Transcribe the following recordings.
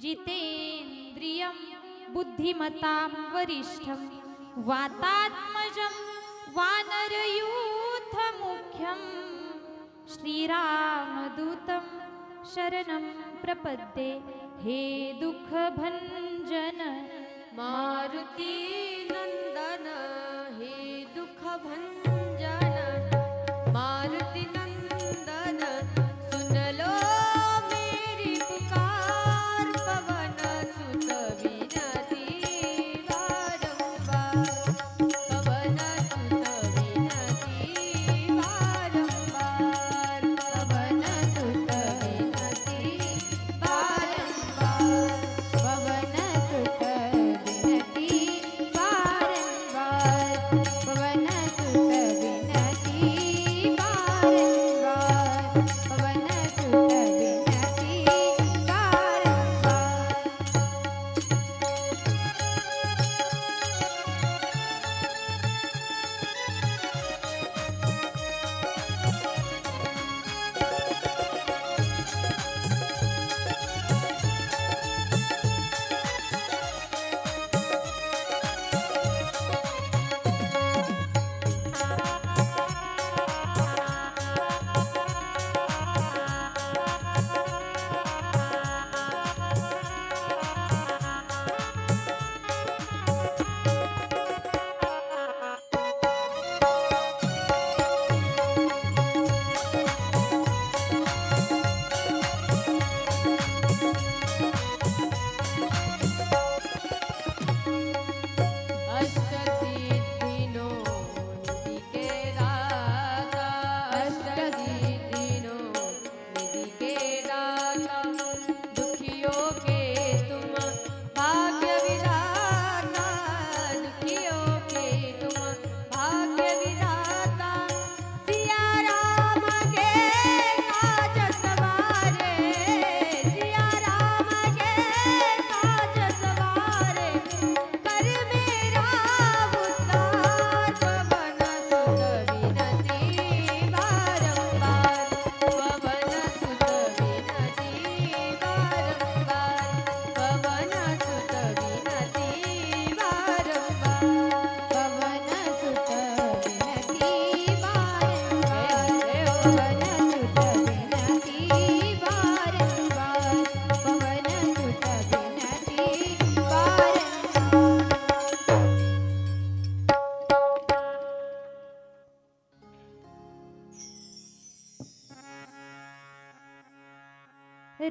जितेन्द्रियं बुद्धिमतां वरिष्ठं वातात्मजं वानरयूथमुख्यं श्रीरामदूतं शरणं प्रपद्ये हे दुःखभञ्जन। मारुतीनन्दन हे दुःखभञ्जन।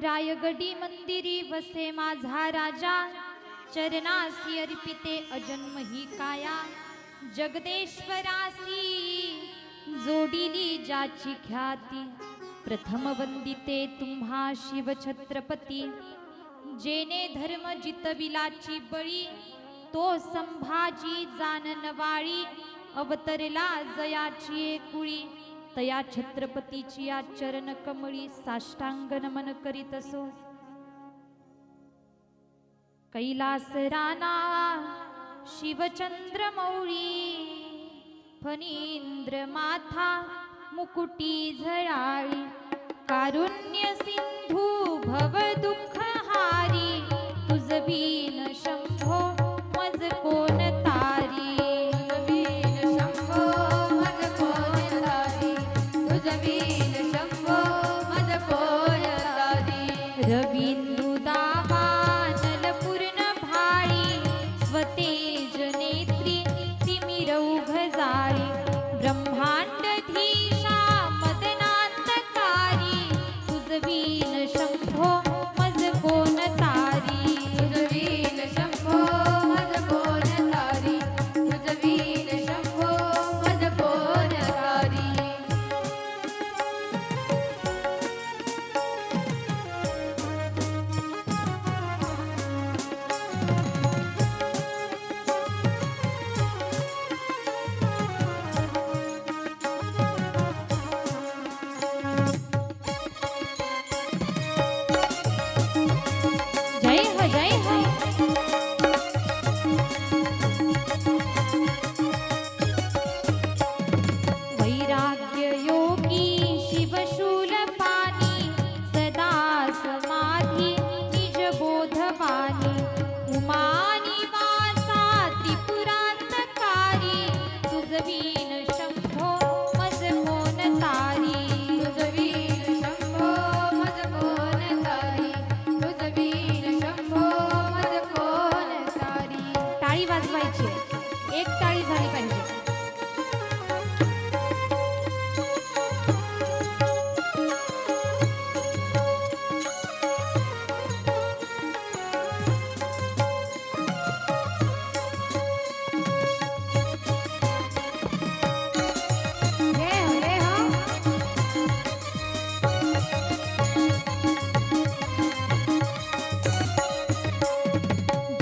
रायगडी मंदिरी वसे माझा राजा. चरणासी अर्पिते अजन्म ही काया. जगदेश्वरासी जोडिली ज्याची ख्याती. प्रथम वंदिते तुम्हा शिव छत्रपती. जेने धर्म जितविलाची बळी तो संभाजी जाननवाळी अवतरला जयाची एकुळी तया छत्रपतीची या चरण कमळी साष्टांग नमन करीत असो. कैलास राणा शिवचंद्र मौळी फणींद्र माथा मुकुटी झळाळी कारुण्य सिंधू भव दुःख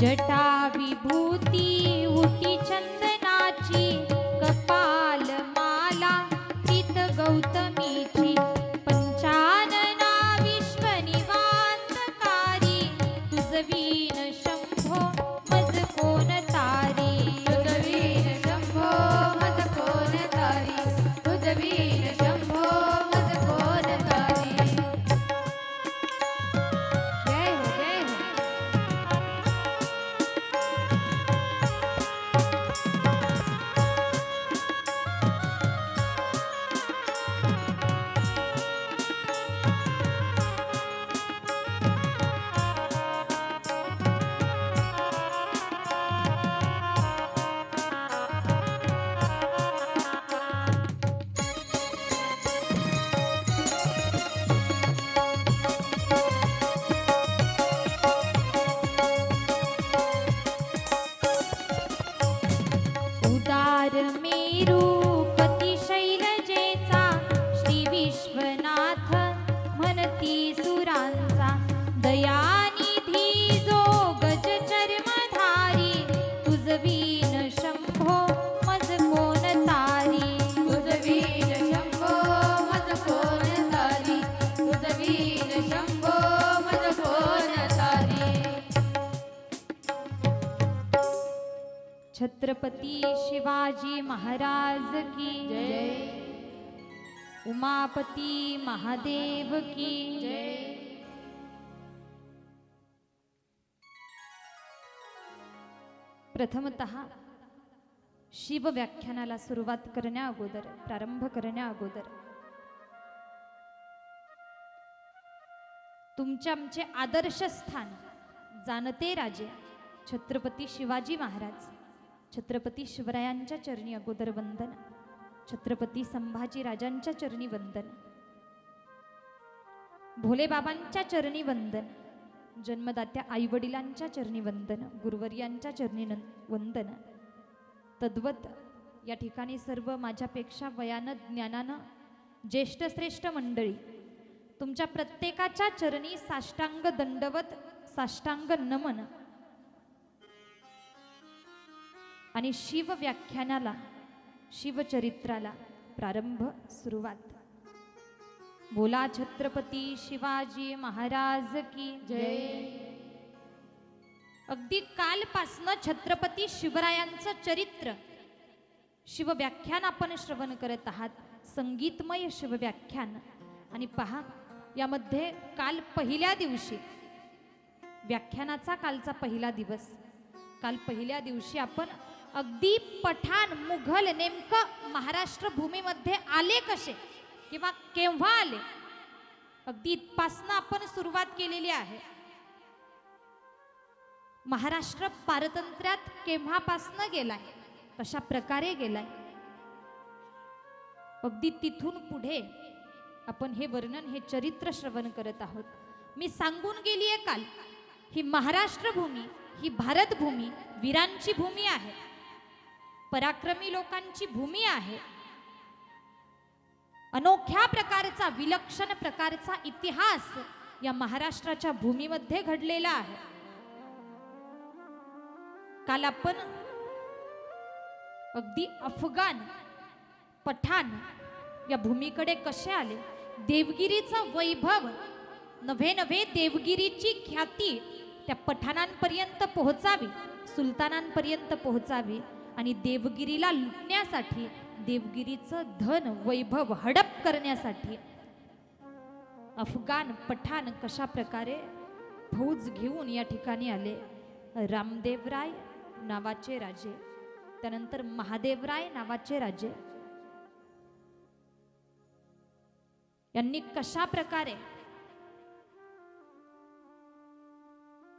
જટા रमापती महादेव की जय। प्रथमतः शिव व्याख्यानाला सुरुवात करण्या अगोदर प्रारंभ करण्या अगोदर तुमचे आमचे आदर्श स्थान जाणते राजे छत्रपती शिवाजी महाराज छत्रपती शिवरायांच्या चरणी अगोदर वंदन. छत्रपती संभाजी राजांच्या चरणी वंदन. भोलेबाबांच्या चरणी वंदन. जन्मदात्या आईवडिलांच्या चरणी वंदन. गुरुवर्यांच्या चरणी वंदन. तद्वत या ठिकाणी सर्व माझ्यापेक्षा वयानं ज्ञानानं ज्येष्ठ श्रेष्ठ मंडळी तुमच्या प्रत्येकाच्या चरणी साष्टांग दंडवत साष्टांग नमन. आणि शिव व्याख्यानाला शिवचरित्राला प्रारंभ सुरुवात. बोला छत्रपती शिवाजी महाराज की जय. अगदी कालपासनं छत्रपती शिवरायांचं चरित्र शिवव्याख्यान आपण श्रवण करत आहात. संगीतमय शिवव्याख्यान. आणि पहा यामध्ये काल पहिल्या दिवशी व्याख्यानाचा कालचा पहिला दिवस. काल पहिल्या दिवशी आपण अगदी पठाण मुघल नेमकं महाराष्ट्र भूमीमध्ये आले कसे? किंवा केव्हा आले? अगदी इथपासनं आपण सुरुवात केलेली आहे. महाराष्ट्र पारतंत्र्यात केव्हापासनं गेलाय? कशा प्रकारे गेलाय? अगदी तिथून पुढे आपण हे वर्णन हे चरित्र श्रवण करत आहोत. मी सांगून गेलीये काल ही महाराष्ट्र भूमी ही भारत भूमी वीरांची भूमी आहे. पराक्रमी लोकांची भूमी आहे. अनोख्या प्रकारचा विलक्षण प्रकारचा इतिहास या महाराष्ट्राच्या भूमीमध्ये घडलेला आहे. काल आपण अगदी अफगाण पठाण या भूमीकडे कसे आले? देवगिरीचं वैभव नव्हे नव्हे देवगिरीची ख्याती त्या पठाणांपर्यंत पोहोचावी सुलतानांपर्यंत पोहोचावी आणि देवगिरीला लुटण्यासाठी देवगिरीचं धन वैभव हडप करण्यासाठी अफगाण पठाण कशा प्रकारे फौज घेऊन या ठिकाणी आले? रामदेवराय नावाचे राजे त्यानंतर महादेवराय नावाचे राजे. यांनी कशा प्रकारे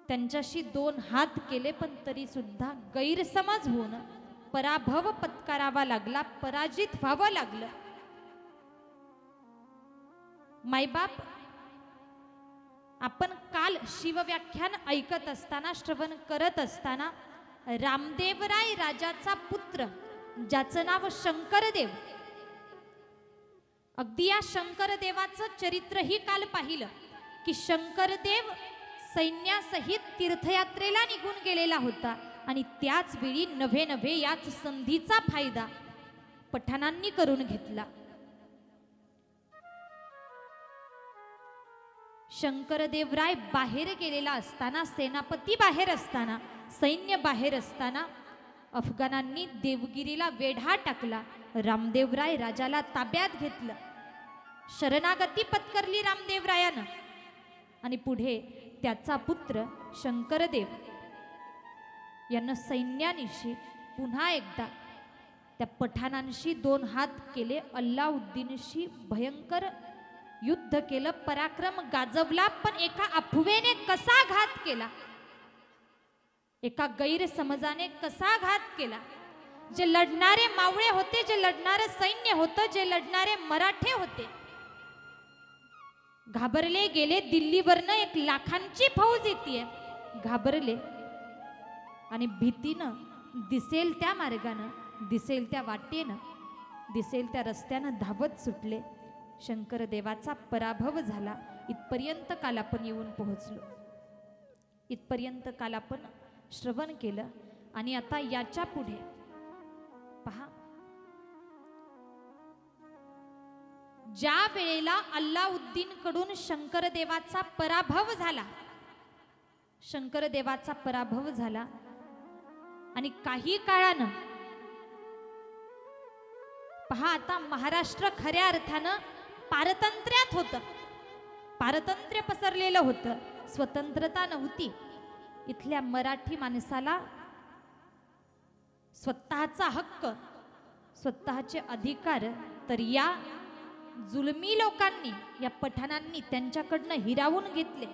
त्यांच्याशी दोन हात केले पण तरी सुद्धा गैरसमज होऊन पराभव पत्करावा लागला पराजित व्हावं लागलं. मायबाप आपण काल शिवव्याख्यान ऐकत असताना श्रवण करत असताना रामदेवराय राजाचा पुत्र ज्याचं नाव शंकरदेव. अगदी या शंकरदेवाचं चरित्रही काल पाहिलं की शंकरदेव सैन्यासहित तीर्थयात्रेला निघून गेलेला होता. आणि त्याच वेळी नव्हे नव्हे याच संधीचा फायदा पठाणांनी करून घेतला. शंकरदेवराय बाहेर गेलेला असताना सेनापती बाहेर असताना सैन्य बाहेर असताना अफगाणांनी देवगिरीला वेढा टाकला रामदेवराय राजाला ताब्यात घेतलं. शरणागती पत्करली रामदेवरायानं. आणि पुढे त्याचा पुत्र शंकरदेव. यानं सैन्यानिशी पुन्हा एकदा त्या पठाणांशी दोन हात केले अल्लाउद्दीनशी भयंकर युद्ध केलं पराक्रम गाजवला पण एका अफवेने कसा घात केला? एका गैरसमजाने कसा घात केला? जे लढणारे मावळे होते जे लढणारे सैन्य होतं जे लढणारे मराठे होते घाबरले गेले दिल्लीवरनं एक लाखांची फौज येते घाबरले. आणि भीतीनं दिसेल त्या मार्गानं दिसेल त्या वाटेनं दिसेल त्या रस्त्यानं धावत सुटले. शंकरदेवाचा पराभव झाला. इथपर्यंत काल आपण येऊन पोहोचलो. इथपर्यंत काल आपण श्रवण केलं. आणि आता याच्यापुढे पहा. ज्या वेळेला अल्लाउद्दीन कडून शंकरदेवाचा पराभव झाला शंकरदेवाचा पराभव झाला आणि काही काळानं पहा आता महाराष्ट्र खऱ्या अर्थानं पारतंत्र्यात होतं. पारतंत्र्य पसरलेलं होतं. स्वतंत्रता नव्हती. इथल्या मराठी माणसाला स्वतःचा हक्क स्वतःचे अधिकार तर या जुलमी लोकांनी या पठाणांनी त्यांच्याकडनं हिरावून घेतले.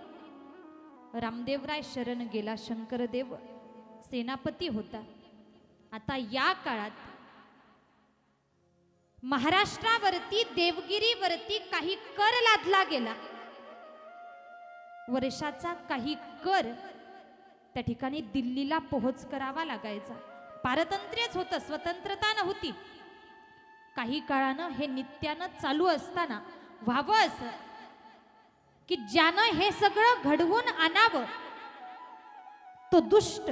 रामदेवराय शरण गेला शंकरदेव. सेनापती होता. आता या काळात महाराष्ट्रावरती देवगिरीवरती काही कर लादला गेला. वर्षाचा काही कर त्या ठिकाणी दिल्लीला पोहोच करावा लागायचा. पारतंत्र्यच होतं स्वतंत्रता नव्हती. काही काळानं हे नित्यानं चालू असताना व्हावं असं की ज्यानं हे सगळं घडवून आणावं तो दुष्ट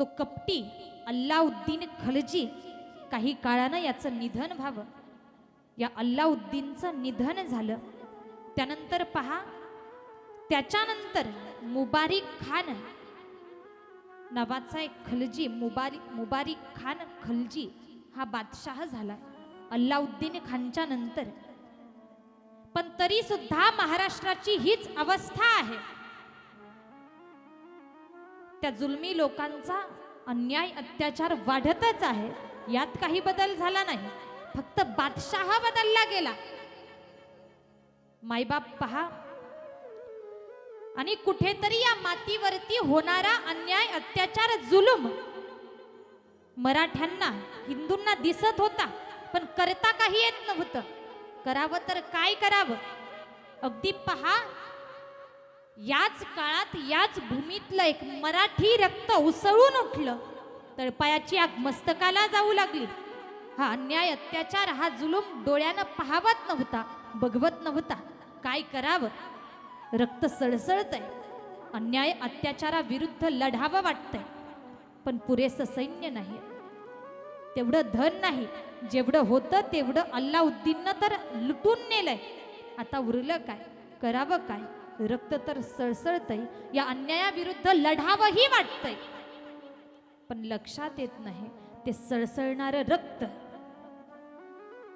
तो कपटी अल्लाउद्दीन खलजी काही काळानं याचं निधन व्हावं. या अल्लाउद्दीनचं निधन झालं. त्यानंतर पहा त्याच्यानंतर मुबारिक खान नावाचा एक खलजी मुबारिक मुबारिक खान खलजी हा बादशाह झाला अल्लाउद्दीन खानच्या नंतर. पण तरी सुद्धा महाराष्ट्राची हीच अवस्था आहे. त्या जुलमी लोकांचा अन्याय अत्याचार वाढतच आहे. यात काही बदल झाला नाही. फक्त बादशाह बदलला गेला. मायबाप पहा. आणि कुठेतरी या मातीवरती होणारा अन्याय अत्याचार जुलूम मराठ्यांना हिंदूंना दिसत होता पण करता काही येत नव्हतं. करावं तर काय करावं? अगदी पहा. याच काळात याच भूमीतलं एक मराठी रक्त उसळून उठलं. तळपायाची आग मस्तकाला जाऊ लागली. हा अन्याय अत्याचार हा जुलूम डोळ्यानं पाहावत नव्हता बघवत नव्हता. काय करावं? रक्त सळसळतंय. अन्याय अत्याचाराविरुद्ध लढावं वाटतंय. पण पुरेसं सैन्य नाही. तेवढं धन नाही. जेवढं होतं तेवढं अल्लाउद्दीननं तर लुटून नेलंय. आता उरलं काय? करावं काय? रक्त तर सळसळतंय या अन्यायाविरुद्ध लढावंही वाटतंय. पण लक्षात येत नाही ते सळसळणारं रक्त.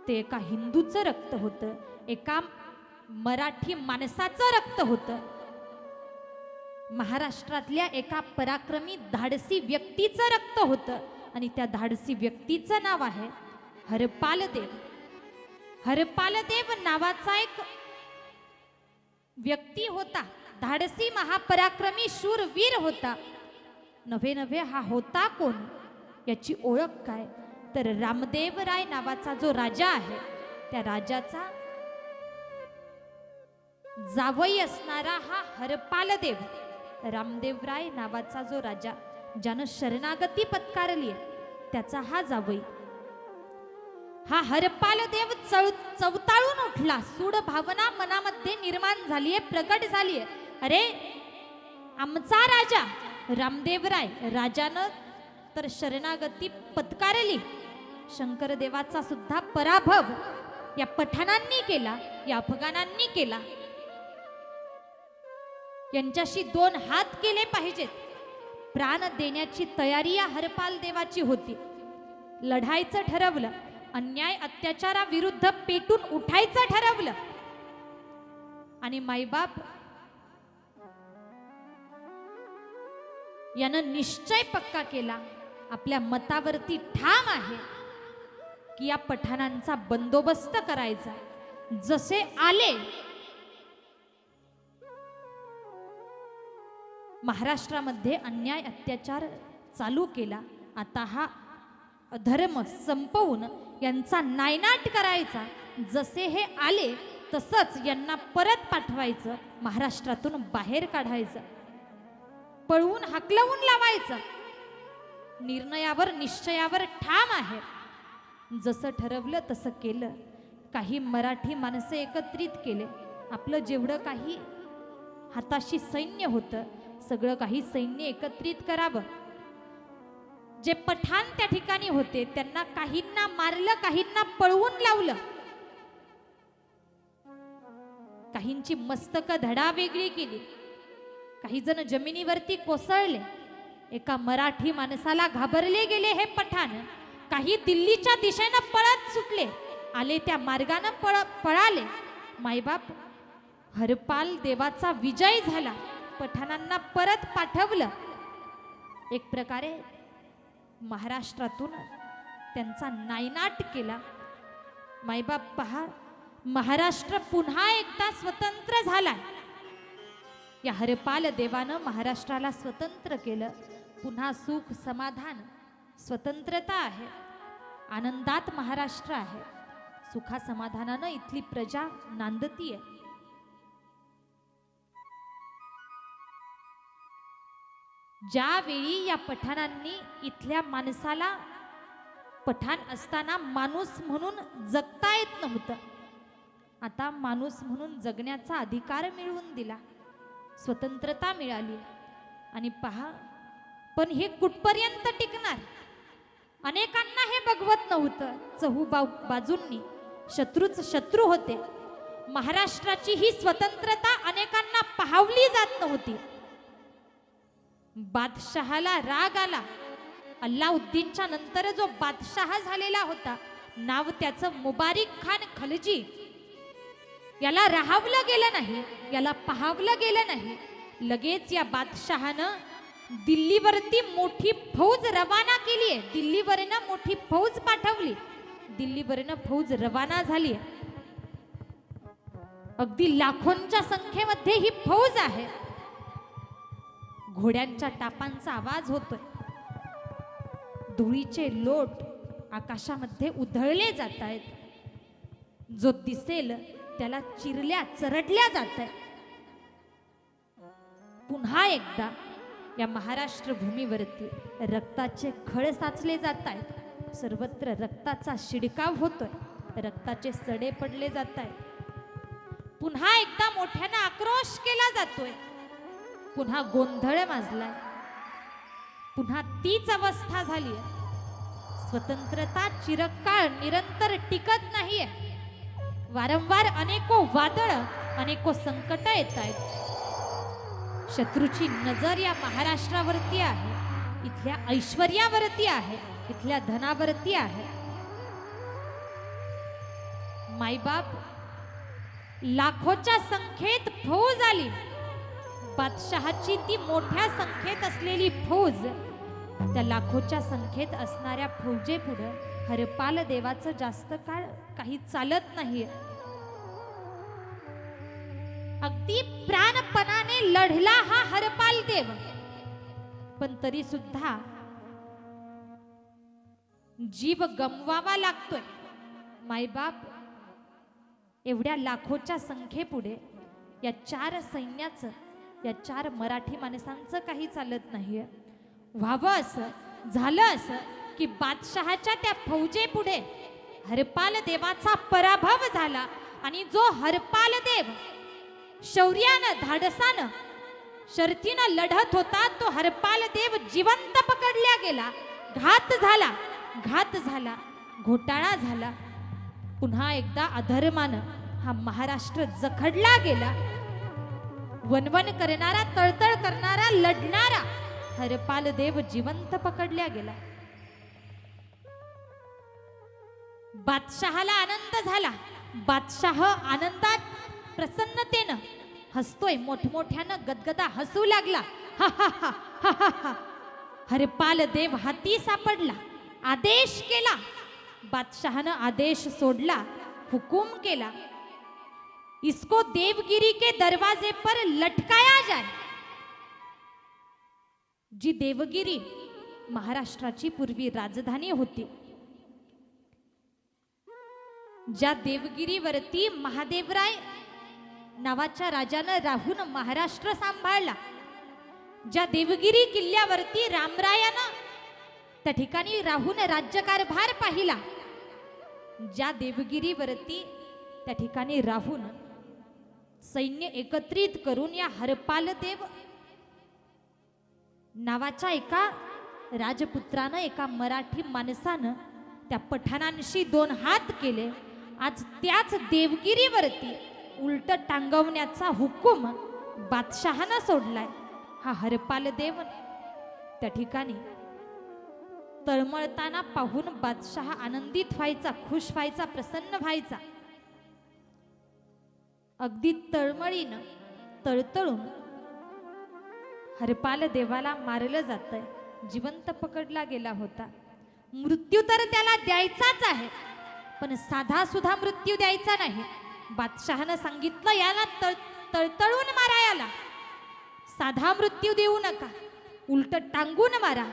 ते एका हिंदूचं रक्त होतं एका मराठी माणसाचं रक्त होतं. महाराष्ट्रातल्या एका पराक्रमी धाडसी व्यक्तीचं रक्त होतं आणि त्या धाडसी व्यक्तीचं नाव आहे हरपालदेव. हरपालदेव नावाचा एक व्यक्ती होता. धाडसी महापराक्रमी शूरवीर होता. नव्हे नव्हे हा होता कोण? याची ओळख काय? तर रामदेव राय नावाचा जो राजा आहे त्या राजाचा जावई असणारा हा हरपाल देव रामदेवराय नावाचा जो राजा ज्यानं शरणागती पत्कारली आहे त्याचा हा जावई हा हरपाल देव चव चवताळून उठला. सूड भावना मनामध्ये निर्माण झालीये प्रकट झालीये. अरे आमचा राजा रामदेवराय राजानं तर शरणागती पत्कारली. शंकरदेवाचा सुद्धा पराभव या पठाणांनी केला या अफगाणांनी केला. यांच्याशी दोन हात केले पाहिजेत. प्राण देण्याची तयारी या हरपाल देवाची होती. लढायचं ठरवलं. अन्याय अत्याचाराविरुद्ध पेटून उठायचं ठरवलं. आणि माईबाप यानं निश्चय पक्का केला आपल्या मतावरती ठाम आहे की या पठाणांचा बंदोबस्त करायचा. जसे आले महाराष्ट्रामध्ये अन्याय अत्याचार चालू केला. आता हा धर्म संपवून यांचा नायनाट करायचा. जसे हे आले तसंच यांना परत पाठवायचं महाराष्ट्रातून बाहेर काढायचं. पळवून हकलवून लावायचं. निर्णयावर निश्चयावर ठाम आहे. जसं ठरवलं तसं केलं. काही मराठी माणसं एकत्रित केले. आपलं जेवढं काही हाताशी सैन्य होतं सगळं काही सैन्य एकत्रित करावं. जे पठाण त्या ठिकाणी होते त्यांना काहींना मारलं काहींना पळवून लावलं. काहींची मस्तक धडा वेगळी केली. काही जण जमिनीवरती कोसळले. एका मराठी माणसाला घाबरले गेले हे पठाण. काही दिल्लीच्या दिशेनं पळत सुटले. आले त्या मार्गानं पळ पळाले. मायबाप हरपाल देवाचा विजय झाला. पठाणांना परत पाठवलं. एक प्रकारे महाराष्ट्रातून त्यांचा नायनाट केला. मायबाप पहा महाराष्ट्र पुन्हा एकदा स्वतंत्र झाला या हरपाल देवानं महाराष्ट्राला स्वतंत्र केलं. पुन्हा सुख समाधान स्वतंत्रता आहे. आनंदात महाराष्ट्र आहे. सुखा समाधानानं इथली प्रजा नांदती आहे ज्यावेळी या पठाणांनी इथल्या माणसाला पठाण असताना माणूस म्हणून जगता येत नव्हतं. आता माणूस म्हणून जगण्याचा अधिकार मिळवून दिला. स्वतंत्रता मिळाली. आणि पहा पण हे कुठपर्यंत टिकणार? अनेकांना हे बघवत नव्हतं. चहू बा बाजूंनी शत्रूच शत्रू होते. महाराष्ट्राची ही स्वतंत्रता अनेकांना पाहावली जात नव्हती. बादशहाला राग आला. अल्लाउद्दीनच्या नंतर जो बादशहा झालेला होता नाव त्याचं मुबारिक खान खलजी. याला राहावलं गेलं नाही याला पाहावलं गेलं नाही. लगेच या बादशहानं दिल्लीवरती मोठी फौज रवाना केली आहे. दिल्लीवरनं मोठी फौज पाठवली. दिल्लीवरनं फौज रवाना झाली आहे. अगदी लाखोंच्या संख्येमध्ये ही फौज आहे. घोड्यांच्या टापांचा आवाज होतोय. धुळीचे लोट आकाशामध्ये उधळले जात आहेत जो दिसेल त्याला चिरल्या चरडल्या जात आहे पुन्हा एकदा या महाराष्ट्र भूमीवरती रक्ताचे खळ साचले जात आहेत सर्वत्र रक्ताचा शिडकाव होतोय. रक्ताचे सडे पडले जात आहेत पुन्हा एकदा मोठ्यानं आक्रोश केला जातोय. पुन्हा गोंधळ माजलाय. पुन्हा तीच अवस्था झाली स्वतंत्रता चिरकाळ निरंतर टिकत नाहीये. वारंवार अनेको वादळ अनेको संकट येत आहेत. शत्रूची नजर या महाराष्ट्रावरती आहे. इथल्या ऐश्वर्यावरती आहे. इथल्या धनावरती आहे. मायबाप लाखोच्या संख्येत फौज आली. बादशहाची ती मोठ्या संख्येत असलेली फौज त्या लाखोच्या संख्येत असणाऱ्या फौजेपुढं हरपाल देवाचं जास्त काळ काही चालत नाही. अगदी प्राणपणाने लढला हा हरपाल देव. पण तरी सुद्धा जीव गमवावा लागतोय. मायबाप एवढ्या लाखोच्या संख्येपुढे या चार सैन्याचं या चार मराठी माणसांचं काही चालत नाही व्हावं असं झालं असं की बादशहाच्या त्या फौजेपुढे हरपाल देवाचा पराभव झाला आणि जो हरपाल देव शौर्यानं धाडसानं शर्तीनं लढत होता तो हरपाल देव जिवंत पकडल्या गेला. घात झाला घात झाला घोटाळा झाला. पुन्हा एकदा अधर्मानं हा महाराष्ट्र जखडला गेला. वनवन करणारा तळतळ करणारा लढणारा हरपाल देव जिवंत पकडल्या गेला. बादशहाला आनंद झाला. बादशाह आनंदात प्रसन्नतेनं हसतोय. मोठमोठ्यानं गदगदा हसू लागला. हा हा हा हा हा हा. हरपाल देव हाती सापडला. आदेश केला. बादशहानं आदेश सोडला. हुकूम केला. इसको देवगिरी के दरवाजे पर लटकाया जाए। जी देवगिरी महाराष्ट्राची पूर्वी राजधानी होती। ज्या देवगिरीवरती महादेवराय नावाच्या राजानं राहून महाराष्ट्र सांभाळला ज्या देवगिरी किल्ल्यावरती रामरायानं त्या ठिकाणी राहून राज्यकारभार पाहिला ज्या देवगिरीवरती त्या ठिकाणी राहून सैन्य एकत्रित करून या हरपालदेव नावाच्या एका राजपुत्रानं एका मराठी माणसानं त्या पठाणांशी दोन हात केले. आज त्याच देवगिरीवरती उलट टांगवण्याचा हुकूम बादशहानं सोडलाय. हा हरपाल देव त्या ठिकाणी तळमळताना पाहून बादशहा आनंदित व्हायचा खुश व्हायचा प्रसन्न व्हायचा. अगदी तळमळीनं तळतळून हरपाल देवाला मारलं जातंय. जिवंत पकडला गेला होता. मृत्यू तर त्याला द्यायचाच आहे पण साधा सुद्धा मृत्यू द्यायचा नाही. बादशहानं सांगितलं याला तळ तळतळून मारा याला. साधा मृत्यू देऊ नका उलट टांगून मारा.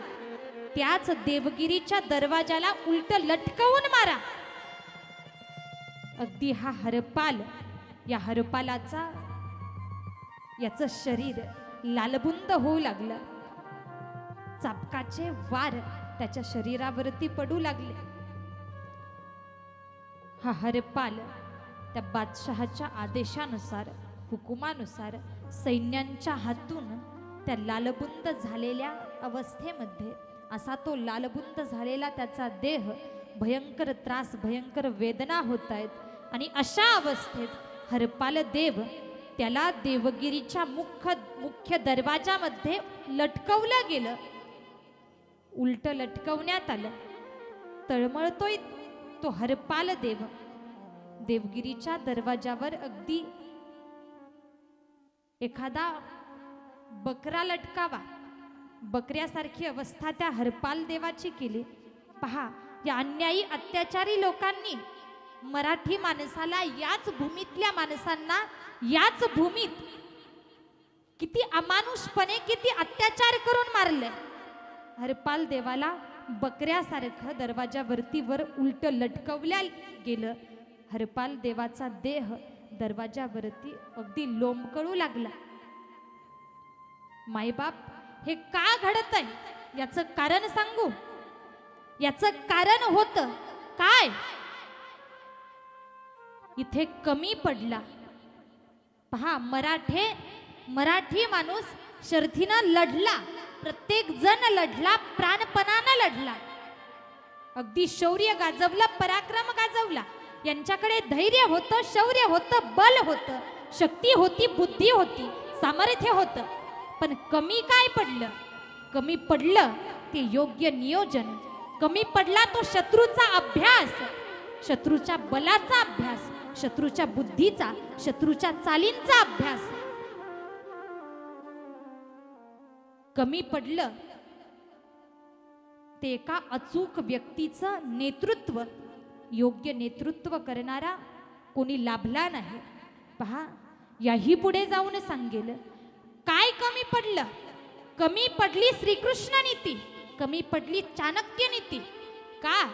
त्याच देवगिरीच्या दरवाजाला उलट लटकवून मारा. अगदी हा हरपाल या हरपालाचा याचं शरीर लालबुंद होऊ लागलं. चापकाचे वार त्याच्या शरीरावरती पडू लागले. हा हरपाल त्या बादशहाच्या आदेशानुसार हुकुमानुसार सैन्यांच्या हातून त्या लालबुंद झालेल्या अवस्थेमध्ये असा तो लालबुंद झालेला त्याचा देह भयंकर त्रास भयंकर वेदना होत आहेत. आणि अशा अवस्थेत हरपाल देव त्याला देवगिरीच्या मुख्य मुख्य दरवाजामध्ये लटकवलं गेलं. उलट लटकवण्यात आलं. तळमळतोय तो हरपाल देव. देवगिरीच्या दरवाजावर अगदी एखादा बकरा लटकावा. बकऱ्यासारखी अवस्था त्या हरपाल देवाची केली. पहा या अन्यायी अत्याचारी लोकांनी मराठी माणसाला याच भूमीतल्या माणसांना याच भूमीत किती अमानुषपणे किती अत्याचार करून मारले. हरपाल देवाला बकऱ्यासारखं दरवाजावरती वर उलट लटकवल्या गेलं. हरपाल देवाचा देह दरवाजावरती अगदी लोंबकळू लागला. मायबाप हे का घडत आहे याचं कारण सांगू? याचं कारण होत काय? इथे कमी पडला. पहा मराठे मराठी माणूस शर्थीनं लढला. प्रत्येक जण लढला प्राणपणानं लढला. अगदी शौर्य गाजवलं पराक्रम गाजवला. यांच्याकडे धैर्य होतं शौर्य होतं बल होतं. शक्ती होती बुद्धी होती सामर्थ्य होतं. पण कमी काय पडलं? कमी पडलं ते योग्य नियोजन. कमी पडला तो शत्रूचा अभ्यास. शत्रूच्या बलाचा अभ्यास. शत्रूच्या बुद्धीचा शत्रूच्या चालींचा अभ्यास. कमी पडलं ते एका अचूक व्यक्तीचं नेतृत्व योग्य नेतृत्व करणारा कोणी लाभला नाही. पहा याही पुढे जाऊन सांगेल काय कमी पडलं? कमी पडली श्रीकृष्ण नीती कमी पडली चाणक्य नीती. का?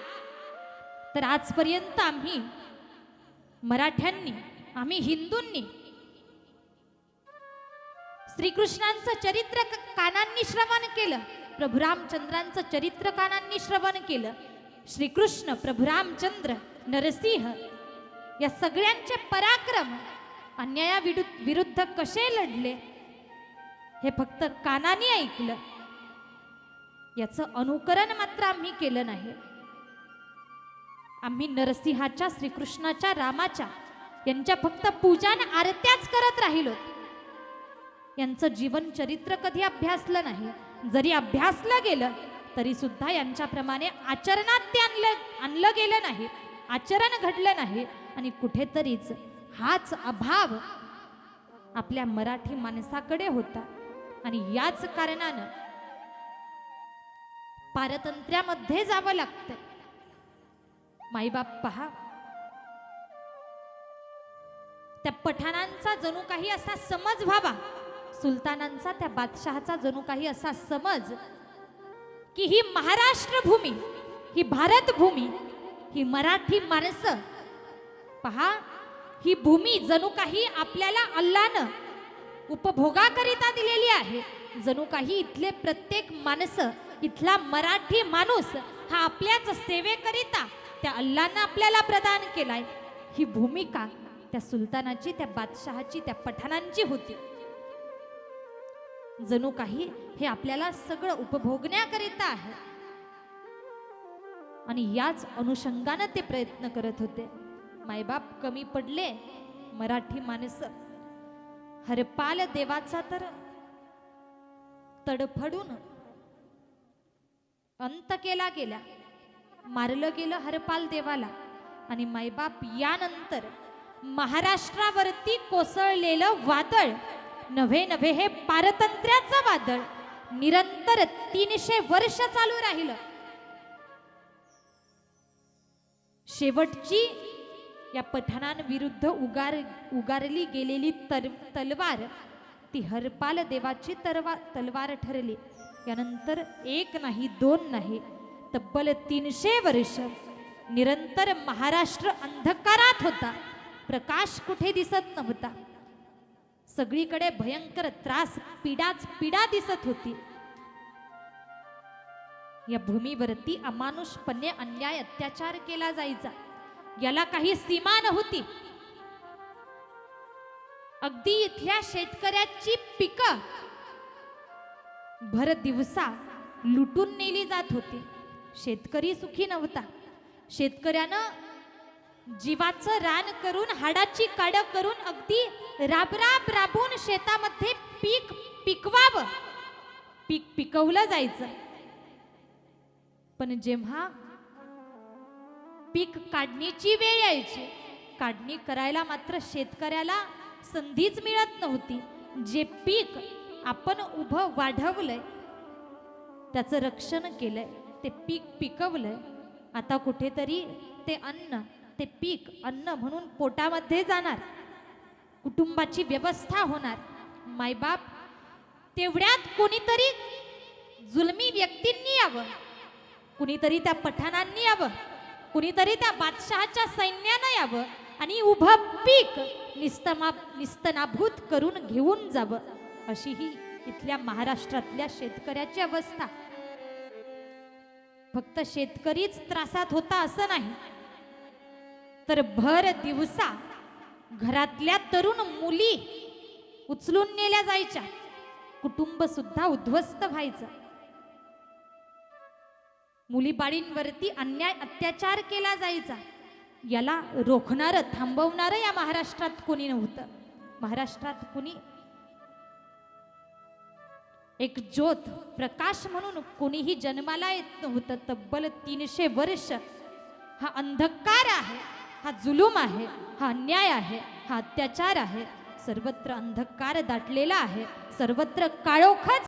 तर आजपर्यंत आम्ही मराठ्यांनी आम्ही हिंदूंनी श्रीकृष्णांचं चरित्र कानांनी श्रवण केलं प्रभू रामचंद्रांचं चरित्र कानांनी श्रवण केलं श्रीकृष्ण प्रभू रामचंद्र नरसिंह या सगळ्यांचे पराक्रम अन्याया विरुद्ध कसे लढले हे फक्त कानाने ऐकलं. याचं अनुकरण मात्र आम्ही केलं नाही. आम्ही नरसिंहाच्या श्रीकृष्णाच्या रामाच्या यांच्या फक्त पूजन आरत्याच करत राहिलो. यांचं जीवन चरित्र कधी अभ्यासलं नाही. जरी अभ्यासलं गेलं तरी सुद्धा यांच्याप्रमाणे आचरणात ते आणलं आणलं गेलं नाही. आचरण घडलं नाही. आणि कुठेतरीच हाच अभाव आपल्या मराठी माणसाकडे होता. आणि याच कारणानं पारतंत्र्यामध्ये जावं लागतं. माईबाप पहा त्या पठाणांचा जणू काही असा समज व्हावा. सुलतानांचा त्या बादशहाचा जणू काही असा समज की ही महाराष्ट्र भूमी ही भारत भूमी ही मराठी माणसं. पहा ही भूमी जणू काही आपल्याला अल्लानं उपभोगाकरिता दिलेली आहे. जणू काही इथले प्रत्येक माणसं इथला मराठी माणूस हा आपल्याच सेवेकरिता त्या अल्लानं आपल्याला प्रदान केलाय. ही भूमिका त्या सुलतानाची त्या बादशहाची त्या पठाणांची होती. जणू काही हे आपल्याला सगळं उपभोगण्याकरिता आहे. आणि याच अनुषंगानं ते प्रयत्न करत होते. मायबाप कमी पडले मराठी माणसं. हरपाल देवाचा तर तडफडून अंत केला गेला. मारलं गेलं हरपाल देवाला. आणि मायबाप यानंतर महाराष्ट्रावरती कोसळलेलं वादळ नव्हे नव्हे हे पारतंत्र्याचं वादळ निरंतर तीनशे वर्ष चालू राहिलं. शेवटची या पठाणांविरुद्ध उगार उगारली गेलेली तर तलवार ती हरपाल देवाची तरवा तलवार ठरली. यानंतर एक नाही दोन नाही. तब्बल तीनशे वर्ष निरंतर महाराष्ट्र अंधकारात होता. प्रकाश कुठे दिसत नव्हता. सगळीकडे भयंकर त्रास पीडाच पीडा दिसत होती. या भूमीवरती अमानुषपणे अन्याय अत्याचार केला जायचा. याला काही सीमा नव्हती. अगदी इथल्या शेतकऱ्याची पिकं. भर दिवसा लुटून नेली जात होती. शेतकरी सुखी नव्हता. शेतकऱ्यानं जीवाचं रान करून हाडाची काड करून अगदी राबराब राबून शेतामध्ये पीक पिकवावं. पीक पिकवलं जायचं. पण जेव्हा पीक काढणीची वेळ यायची काढणी करायला मात्र शेतकऱ्याला संधीच मिळत नव्हती. जे पीक आपण उभं वाढवलंय त्याचं रक्षण केलंय. ते पीक पिकवलंय आता कुठेतरी ते अन्न ते पीक अन्न म्हणून पोटामध्ये जाणार. कुटुंबाची व्यवस्था होणार. मायबाप तेवढ्यात कोणीतरी जुलमी व्यक्तींनी यावं. कुणीतरी त्या पठाणांनी यावं. कुणीतरी त्या बादशहाच्या सैन्यानं यावं. आणि उभं पीक निस्तमा निस्तनाभूत करून घेऊन जावं. अशी ही इथल्या महाराष्ट्रातल्या शेतकऱ्याची अवस्था. फक्त शेतकरीच त्रासात होता असं नाही. तर भर दिवसा घरातल्या तरुण मुली उचलून नेल्या जायच्या. कुटुंब सुद्धा उद्ध्वस्त व्हायचं. मुलीबाळींवरती अन्याय अत्याचार केला जायचा. याला रोखणारं थांबवणारं या महाराष्ट्रात कोणी नव्हतं. महाराष्ट्रात कोणी एक ज्योत प्रकाश म्हणून कोणीही जन्माला येत नव्हतं. तब्बल तीनशे वर्ष हा अंधकार आहे हा जुलूम आहे हा अन्याय आहे हा अत्याचार आहे. सर्वत्र अंधकार दाटलेला आहे सर्वत्र काळोखच